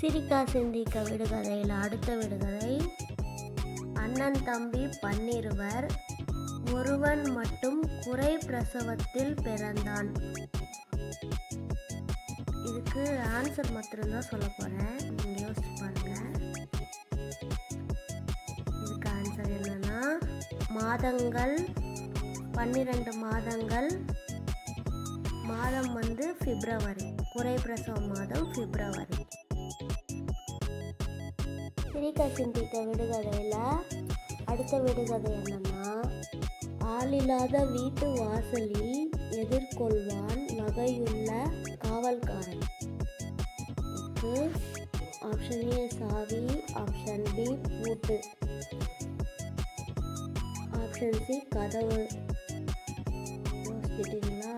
சிரிக்கா சிந்திக்க விடுகதையில் அடுத்த விடுகதை அண்ணன் தம்பி பன்னிருவர். ஒருவன் மட்டும் குறை பிரசவத்தில் பிறந்தான். இதுக்கு ஆன்சர் மட்டும்தான் சொல்ல போகிறேன் நீங்கள் யோசிச்சு பாருங்கள் இதுக்கு ஆன்சர் என்னன்னா மாதங்கள் பன்னிரெண்டு மாதங்கள். மாதம் வந்து பிப்ரவரி. குறை பிரசவ மாதம் பிப்ரவரி. சிரிக்கா சிந்தித்த விடுகதையில் அடுத்த விடுகதை என்னன்னா ஆளில்லாத வீட்டு வாசலில் எதிர்கொள்வான் வகையுள்ள காவல்காரன். ஆப்ஷன் ஏ சாவி ஆப்ஷன் பி பூட்டு. ஆப்ஷன் சி கதவு. யோசிச்சிட்டிங்களா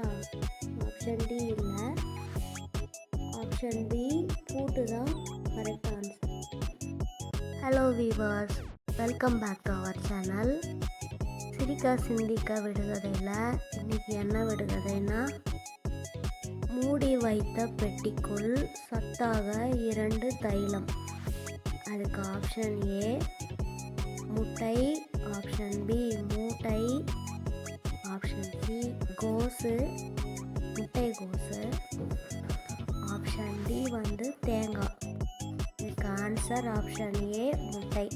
ஆப்ஷன் டி இல்லை. ஆப்ஷன் பி கூட்டு தான் correct answer hello viewers welcome back to our channel சிரிக்க சிந்திக்க விடுகதையில் இன்றைக்கி என்ன விடுகதைன்னா மூடி வைத்த பெட்டிக்குள் சத்தாக இரண்டு தைலம். அதுக்கு ஆப்ஷன் ஏ முட்டை ஆப்ஷன் பி மூட்டை ஆப்ஷன் சி கோஸு முட்டை கோஸு. வந்து தேங்காய். இதுக்கு ஆன்சர் ஆப்ஷன் ஏ முட்டை.